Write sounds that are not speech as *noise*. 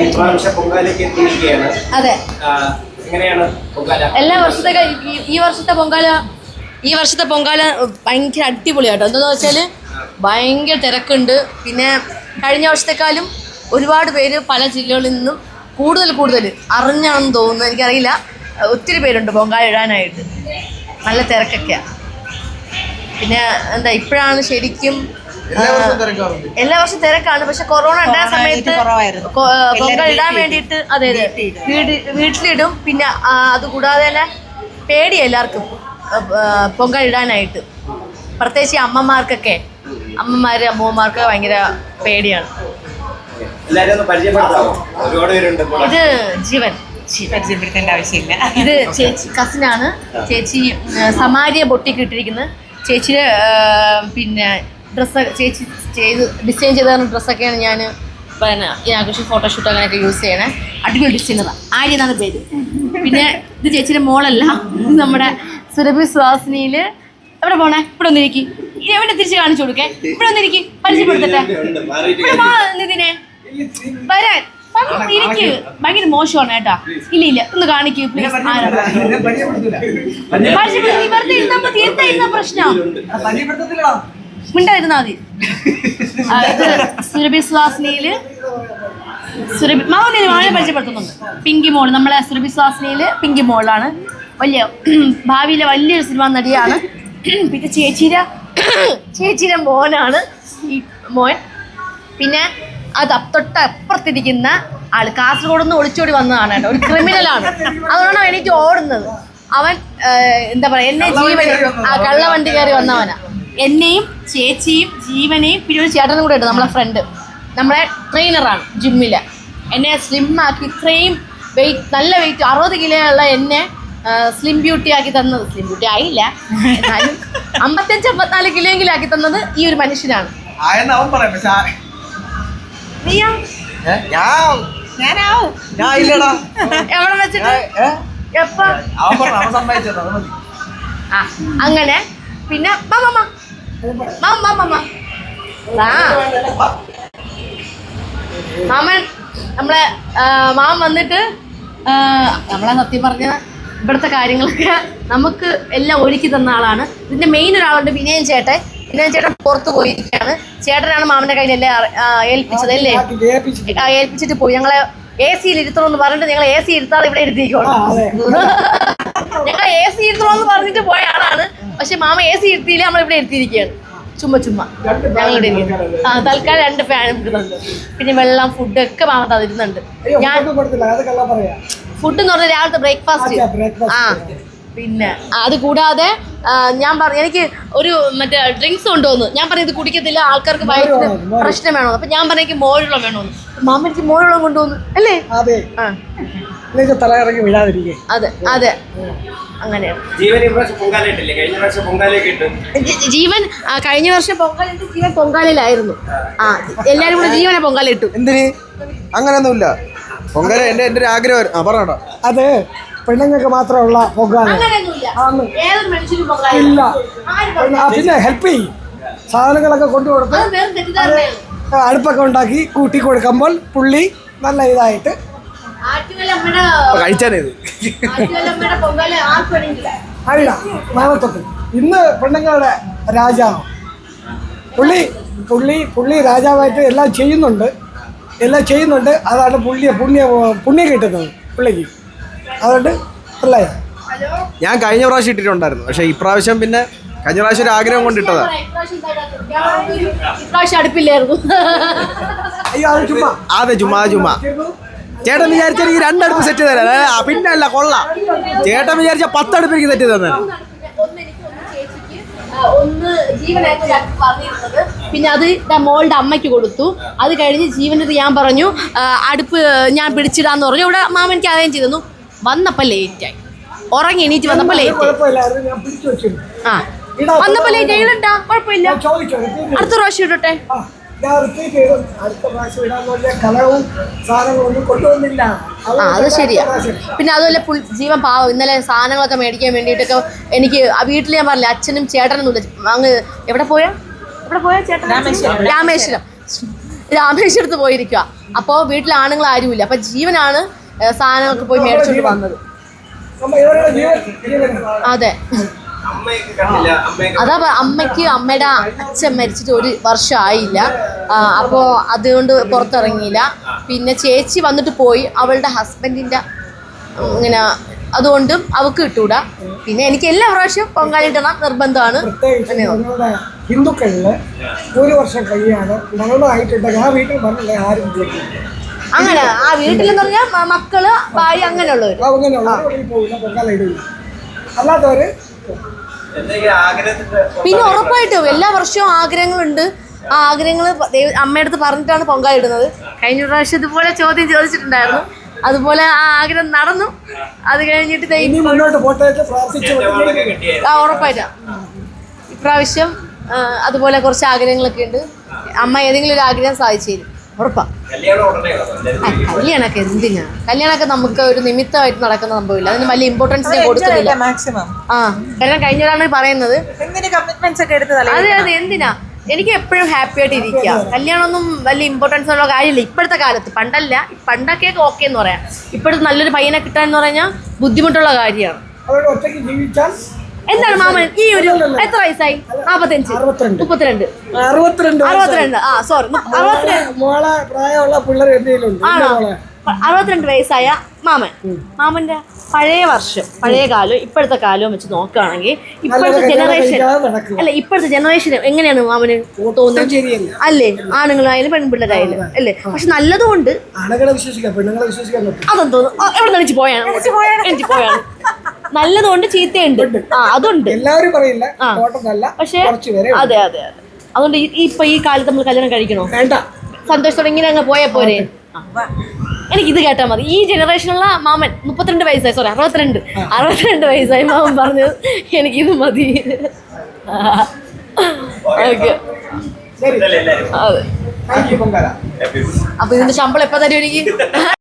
ഇപ്രാവശ്യം പൊങ്കാലയ്ക്ക് എത്തിയിരിക്കുകയാണ്. അതെ. ആ, എങ്ങനെയാണ് പൊങ്കാല? എല്ലാ വർഷത്തെ ഈ- വർഷത്തെ പൊങ്കാല ഈ വർഷത്തെ പൊങ്കാല ഭയങ്കര അടിപൊളിയാട്ടോ. എന്താന്ന് വെച്ചാൽ ഭയങ്കര തിരക്കുണ്ട്. പിന്നെ കഴിഞ്ഞ വർഷത്തെക്കാളും ഒരുപാട് പേര് പല ജില്ലകളിൽ നിന്നും കൂടുതൽ കൂടുതൽ അറിഞ്ഞാണെന്ന് തോന്നുന്നു. എനിക്കറിയില്ല. ഒത്തിരി പേരുണ്ട് പൊങ്കാല ഇടാനായിട്ട്. നല്ല തിരക്കൊക്കെയാണ് പിന്നെ എന്താ ഇപ്പോഴാണ് ശരിക്കും എല്ലാ വർഷവും തിരക്കാണ്. പക്ഷെ കൊറോണ ഉണ്ടായ സമയത്ത് കുറവായിരുന്നു. പൊങ്കൽ ഇടാൻ വേണ്ടിട്ട് വേണ്ടിയിട്ട് അതെ അതെ. വീട്ടിലിടും. വീട് വീട്ടിലിടും. പിന്നെ അതുകൂടാതെ അത് കൂടാതെ തന്നെ പേടി എല്ലാവർക്കും പൊങ്കൽ ഇടാനായിട്ട്. പ്രത്യേകിച്ച് ഈ അമ്മമാർക്കൊക്കെ അമ്മമാര് അമ്മമാർക്ക് ഭയങ്കര പേടിയാണ്. ഇത് ജീവൻ. പരിചയപ്പെടുത്തേണ്ട ആവശ്യമില്ല. ഇത് *laughs* ചേച്ചി കസിനാണ്. ചേച്ചി സമാരിയെ പൊട്ടിക്കിട്ടിരിക്കുന്നത് ചേച്ചിയുടെ പിന്നെ ഡ്രസ്സ് ചേച്ചി ചെയ്ത് ഡിസൈൻ ചെയ്ത ഡ്രസ്സൊക്കെയാണ് ഞാൻ പിന്നെ ഈ ആഘോഷം ഫോട്ടോഷൂട്ട് അങ്ങനെയൊക്കെ യൂസ് ചെയ്യണേ. അടിപൊളി ഡിസൈനറാണ് ആര്യ എന്നാണ് പേര്. പിന്നെ ഇത് ചേച്ചിയുടെ മോളല്ല. നമ്മുടെ സുരഭി സുഹാസിനിയിൽ എവിടെ പോണേ? ഇവിടെ ഒന്നിരിക്കും ഇനി എവിടെ തിരിച്ച് കാണിച്ചു കൊടുക്കേ. ഇവിടെ ഒന്നിരിക്കും പരിചയപ്പെടുത്തട്ടെ. നിതിനെ. വരാൻ. ഭയങ്കര മോശമാണ് കേട്ടാ. ഇല്ല ഇല്ല. ഒന്ന് കാണിക്കൂ പ്ലീസ് പരിചയപ്പെടുത്തി വെറുതെ പ്രശ്നം? മിണ്ടായിരുന്നാ മതി. അതായത് സുരഭി സുഹാസിനിയിൽ സുരഭി മാവിനെ മാവിനെ പരിചയപ്പെടുത്തുന്നുണ്ട്. പിങ്കി മോൾ നമ്മളെ സുരഭി സുഹാസിനിയിൽ പിങ്കി മോളാണ്. വലിയ ഭാവിയിലെ വലിയൊരു സിനിമ നടിയാണ്. പിന്നെ ചേച്ചിയുടെ ചേച്ചിയുടെ മോനാണ് ഈ മോൻ. പിന്നെ അത് തൊട്ട് അപ്പുറത്തിരിക്കുന്ന ആൾ. കാസർഗോഡ് നിന്ന് ഒളിച്ചോടി വന്നതാണ് ഒരു ക്രിമിനലാണ്. അതുകൊണ്ടാണ് എനിക്ക് ഓടുന്നത്. അവൻ എന്താ പറയാ എന്നെ ജീവൻ ആ കള്ളവണ്ടി കയറി വന്നവനാ. എന്നെയും ചേച്ചിയും ജീവനെയും പിന്നെ ഒരു ചേട്ടനും കൂടെ ഉണ്ട് നമ്മളെ ഫ്രണ്ട് നമ്മളെ ട്രെയിനറാണ് ജിമ്മിൽ എന്നെ സ്ലിം ആക്കി ഇത്രയും വെയിറ്റ് നല്ല വെയിറ്റ് അറുപത് കിലോ ഉള്ള എന്നെ സ്ലിം ബ്യൂട്ടി ആക്കി തന്നത്. സ്ലിം ബ്യൂട്ടി ആയില്ല. എന്നാലും *laughs* അമ്പത്തഞ്ച് അമ്പത്തിനാല് കിലോ എങ്കിലും ആക്കി തന്നത് ഈ ഒരു മനുഷ്യനാണ്. എവിടെ വെച്ചിട്ട്? എപ്പ? അങ്ങനെ. പിന്നെ മാമ മാമ മാമ മാമൻ നമ്മളെ മാം മാമൻ വന്നിട്ട് നമ്മളെ സത്യം പറഞ്ഞ ഇവിടുത്തെ കാര്യങ്ങളൊക്കെ നമുക്ക് എല്ലാം ഒരുക്കി തന്ന ആളാണ്. ഇതിന്റെ മെയിൻ ഒരാളുണ്ട് വിനയൻ ചേട്ടൻ. വിനയൻ ചേട്ടൻ പുറത്തു പോയിരിക്കുകയാണ്. ചേട്ടനാണ് മാമന്റെ കയ്യിൽ എല്ലാം ഏൽപ്പിച്ചത് അല്ലേ? ഏൽപ്പിച്ചിട്ട് പോയി. ഞങ്ങളെ എ സിയിൽ ഇരുത്തണമെന്ന് പറഞ്ഞിട്ട് ഞങ്ങൾ എ സി ഇരുത്താതെ ഇവിടെ ഇരുത്തിക്കോളാം. ഞങ്ങൾ എ സി ഇരുത്തണമെന്ന് പറഞ്ഞിട്ട് പോയ ആളാണ്. പക്ഷെ മാമ എ സി ഇരുത്തിയില്ല? നമ്മളിവിടെ ഇരുത്തിയിരിക്കുകയാണ്. ചുമ്മാ ചുമ്മാ. ഞങ്ങളുടെ ആ തൽക്കാലം രണ്ട് ഫാനും ഇടുന്നുണ്ട് പിന്നെ വെള്ളം ഫുഡ് ഒക്കെ മാമ തന്നിരുന്നുണ്ട്. ഞാൻ ഫുഡ് എന്ന് പറഞ്ഞാൽ രാവിലത്തെ ബ്രേക്ക്ഫാസ്റ്റ് ആ പിന്നെ അത് കൂടാതെ ഞാൻ പറഞ്ഞു എനിക്ക് ഒരു മറ്റേ ഡ്രിങ്ക്സ് കൊണ്ടുവന്നു. ഞാൻ പറഞ്ഞു ഇത് കുടിക്കത്തില്ല. ആൾക്കാർക്ക് വയറ്റിന് പ്രശ്നം വേണോ അപ്പൊ ഞാൻ പറഞ്ഞു എനിക്ക് മോരുള്ളം വേണമെന്ന് മാമ എനിക്ക് മോരുള്ളം കൊണ്ടുവന്നു. അല്ലേ? ആ. തലയിറങ്ങി വീഴാതിരിക്കേ. അതെ അതെ. അങ്ങനെയാണ് ജീവൻ കഴിഞ്ഞ വർഷം ജീവൻ കഴിഞ്ഞ വർഷം ജീവൻ പൊങ്കാലയിലായിരുന്നു. ആ എല്ലാരും കൂടെ ജീവനെ പൊങ്കാല ഇട്ടു. എന്തിന്? അങ്ങനെയൊന്നുമില്ല പൊങ്കാല എന്റെ എന്റെ ഒരു ആഗ്രഹം ആ പറഞ്ഞോട്ടോ അത് പെണ്ണുങ്ങൾക്ക് മാത്രമുള്ള പൊങ്കാല. ആന്ന്. ഏതൊരു മനുഷ്യനും പൊങ്കാല ഇല്ല? ആ, പിന്നെ ഹെൽപ്പ് ചെയ്യും. സാധനങ്ങളൊക്കെ കൊണ്ടുകൊടുത്ത് അത് വേറെ തെറ്റിദ്ധാരണയാണ്. ആ, അടുപ്പൊക്കെ ഉണ്ടാക്കി കൂട്ടി കൊടുക്കുമ്പോൾ പുള്ളി നല്ല ഇതായിട്ട് കഴിച്ചാനേത് അല്ല നാളത്തൊട്ട് ഇന്ന് പെണ്ണുങ്ങളുടെ രാജാവ്. പുള്ളി പുള്ളി പുള്ളി രാജാവായിട്ട് എല്ലാം ചെയ്യുന്നുണ്ട്. എല്ലാം ചെയ്യുന്നുണ്ട്. അതാണ് പുള്ളിയെ പുണ്യ പുണ്യം കിട്ടുന്നത് പുള്ളിക്ക്. അതുകൊണ്ട് അല്ലേ ഞാൻ കഴിഞ്ഞ പ്രാവശ്യം ഇട്ടിട്ടുണ്ടായിരുന്നു. പക്ഷെ ഇപ്രാവശ്യം പിന്നെ കഴിഞ്ഞ പ്രാവശ്യം ഒരു ആഗ്രഹം കൊണ്ടിട്ടതാ ഇപ്രാവശ്യം അടുപ്പില്ലായിരുന്നു. അയ്യോ അത് ചുമ്മാ. അതെ ചുമ്മാ ചുമ്മാ. ചേട്ടൻ വിചാരിച്ചെനിക്ക് രണ്ടടുപ്പ് സെറ്റ് തരാം. പിന്നെ അല്ല കൊള്ള. ചേട്ടൻ വിചാരിച്ച പത്തടുപ്പ് എനിക്ക് സെറ്റ് തന്നെ ഒന്ന് ജീവനായിട്ട് പറഞ്ഞിരുന്നത് പിന്നെ അത് മോളുടെ അമ്മയ്ക്ക് കൊടുത്തു. അത് കഴിഞ്ഞ് ജീവനത് ഞാൻ പറഞ്ഞു അടുപ്പ് ഞാൻ പിടിച്ചിടാന്ന് പറഞ്ഞു. ഇവിടെ മാമനിക്ക് അതേം ചെയ്തു വന്നപ്പോൾ ലേറ്റായി ഉറങ്ങി എണീറ്റ് വന്നപ്പോൾ ലേറ്റ് ആ. വന്നപ്പോൾ ലേറ്റ് കുഴപ്പമില്ല. ഞാൻ ചോദിച്ചു റിപ്പീറ്റ് അടുത്ത പ്രാവശ്യം ഇടട്ടെ. ഞാൻ റിപ്പീറ്റ് ചെയ്തു. അടുത്ത പ്രാവശ്യം ഇടാന്ന് പറഞ്ഞ കലവും കൊണ്ടുവന്നില്ല. ആ അത് ശരിയാ. പിന്നെ അതുപോലെ പുൾ ജീവൻ പാവം ഇന്നലെ സാധനങ്ങളൊക്കെ മേടിക്കാൻ വേണ്ടിയിട്ടൊക്കെ എനിക്ക് ആ വീട്ടിൽ ഞാൻ പറഞ്ഞില്ല അച്ഛനും ചേട്ടനും ഇല്ല അങ്ങ് എവിടെ പോയാ? എവിടെ പോയാ ചേട്ടൻ? രാമേശ്വരം. രാമേശ്വരത്ത് പോയിരിക്കുക അപ്പോൾ വീട്ടിൽ ആണുങ്ങൾ ആരുമില്ല. അപ്പൊ ജീവനാണ് സാധനങ്ങളൊക്കെ പോയി മേടിച്ചോണ്ട് വന്നത്. അതെ. അതാ അമ്മയ്ക്ക് അമ്മയുടെ അച്ഛൻ മരിച്ചിട്ട് ഒരു വർഷമായില്ല. അപ്പോൾ അതുകൊണ്ട് പുറത്തിറങ്ങിയില്ല. പിന്നെ ചേച്ചി വന്നിട്ട് പോയി. അവളുടെ ഹസ്ബൻഡിന്റെ ഇങ്ങനെ അതുകൊണ്ടും അവക്ക് കിട്ടൂടാ പിന്നെ എനിക്ക് എല്ലാ പ്രാവശ്യവും പൊങ്കാലിട്ടണം നിർബന്ധമാണ്. ഹിന്ദുക്കളിൽ ഒരു വർഷം കഴിയാണ് ആ വീട്ടിൽ ആരും അങ്ങനെ ആ വീട്ടിലെന്ന് പറഞ്ഞാൽ മക്കൾ ഭാര്യ അങ്ങനെയുള്ളവർ അങ്ങനെയുള്ള വെളിയിൽ പൊങ്കാല ഇടില്ല അല്ലാത്തവര് പിന്നെ ഉറപ്പായിട്ടും എല്ലാ വർഷവും ആഗ്രഹങ്ങളുണ്ട്. ആ ആഗ്രഹങ്ങൾ അമ്മയുടെ അടുത്ത് പറഞ്ഞിട്ടാണ് പൊങ്കാല ഇടുന്നത്. കഴിഞ്ഞ പ്രാവശ്യം ഇതുപോലെ ചോദ്യം ചോദിച്ചിട്ടുണ്ടായിരുന്നു. അതുപോലെ ആ ആഗ്രഹം നടന്നു. അത് കഴിഞ്ഞിട്ട് ആ ഉറപ്പായിട്ടാ. ഇപ്രാവശ്യം അതുപോലെ കുറച്ച് ആഗ്രഹങ്ങളൊക്കെ ഉണ്ട്. അമ്മ ഏതെങ്കിലും ഒരു ആഗ്രഹം സാധിച്ചു തരും. ഉറപ്പാ. കല്യാണമൊക്കെ എന്തിനാ? കല്യാണമൊക്കെ നമുക്ക് ഒരു നിമിത്തമായിട്ട് നടക്കുന്ന സംഭവമില്ല. അതിന് വലിയ ഇമ്പോർട്ടൻസ് ഞാൻ കൊടുക്കുന്നില്ല. മാക്സിമം ആ കഴിഞ്ഞവരാണ് പറയുന്നത്. എന്തിന് കമ്മിറ്റ്മെന്റ്സ് ഒക്കെ എടുത്ത് തലയിൽ അതെ അതെ എന്തിനാ? എനിക്ക് എപ്പോഴും ഹാപ്പി ആയിട്ട് ഇരിക്കുക. കല്യാണമൊന്നും വലിയ ഇമ്പോർട്ടൻസ് ഉള്ള കാര്യമില്ല. ഇപ്പോഴത്തെ കാലത്ത് പണ്ടല്ല പണ്ടൊക്കെ ഓക്കെ എന്ന് പറയാം. ഇപ്പോഴത്തെ നല്ലൊരു പയ്യനെ കിട്ടാൻ എന്ന് പറഞ്ഞാൽ ബുദ്ധിമുട്ടുള്ള കാര്യമാണ്. ഒറ്റയ്ക്ക് ജീവിച്ചാൽ എന്താണ് മാമൻ? ഈ ഒരു എത്ര വയസ്സായി? നാപ്പത്തഞ്ച്. മുപ്പത്തിരണ്ട്. അറുപത്തിരണ്ട് ആ സോറി അറുപത്തിരണ്ട്. ആണോ? മോളെ. അറുപത്തിരണ്ട് വയസ്സായ മാമൻ. മാമന്റെ പഴയ വർഷം പഴയ കാലവും ഇപ്പോഴത്തെ കാലവും വെച്ച് നോക്കുകയാണെങ്കിൽ ഇപ്പോഴത്തെ ജനറേഷൻ അല്ലെ ഇപ്പോഴത്തെ ജനറേഷൻ എങ്ങനെയാണ് മാമന് തോന്നുന്നത്? അല്ലേ? ആണുങ്ങളായാലും പെൺപിള്ളേരായാലും അല്ലേ? പക്ഷെ നല്ലതുകൊണ്ട് അതെന്തോന്നു? എവിടെ നിന്ന് എനിക്ക് പോയാണ് എനിക്ക് പോയാണ് നല്ലതുകൊണ്ട് ചീത്തയുണ്ട്. ആ അതുണ്ട്. എല്ലാവരും പറയില്ല പക്ഷേ അതെ അതെ അതെ. അതുകൊണ്ട് ഇപ്പൊ ഈ കാലത്ത് നമ്മൾ കല്യാണം കഴിക്കണോ? വേണ്ട. സന്തോഷത്തോടെ ഇങ്ങനെ അങ്ങ് പോയാ പോരെ? എനിക്ക് ഇത് കേട്ടാൽ മതി. ഈ ജനറേഷനുള്ള മാമൻ മുപ്പത്തിരണ്ട് വയസ്സായി സോറി അറുപത്തിരണ്ട്. അറുപത്തിരണ്ട് വയസ്സായി മാമൻ പറഞ്ഞത് എനിക്കിത് മതി. ഓക്കെ. അതെ. അപ്പൊ ഇതിന്റെ ശമ്പളം എപ്പോ തരും എനിക്ക്?